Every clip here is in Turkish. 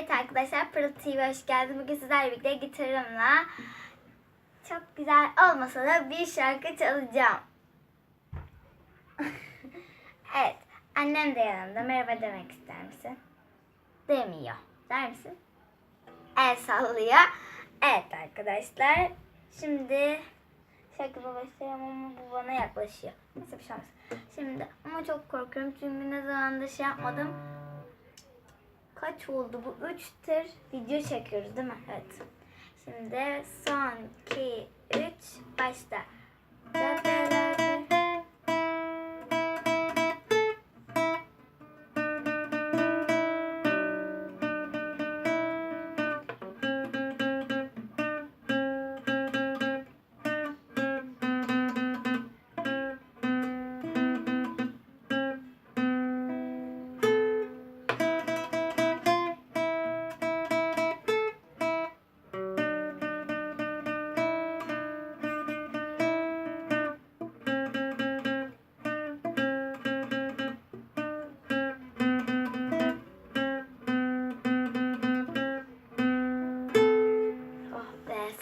Evet arkadaşlar Pırıl TV'ye hoş geldiniz. Bugün sizlerle birlikte gitarımla çok güzel olmasa da bir şarkı çalacağım. evet. Annem de yanımda. Merhaba demek ister misin? Demiyor. Der misin? El sallıyor. Evet arkadaşlar. Şimdi şarkıma başlayalım ama bu bana yaklaşıyor. Neyse bir şey olmaz. Şimdi ama çok korkuyorum çünkü ne zamandır şey yapmadım. Kaç oldu bu? 3'tür video çekiyoruz değil mi? Evet. Şimdi son 2 3 başla.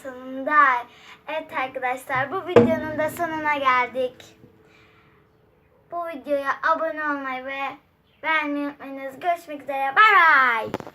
Sonunda. Evet arkadaşlar bu videonun da sonuna geldik. Bu videoya abone olmayı ve beğenmeyi unutmayınız. Görüşmek üzere. Bay bay.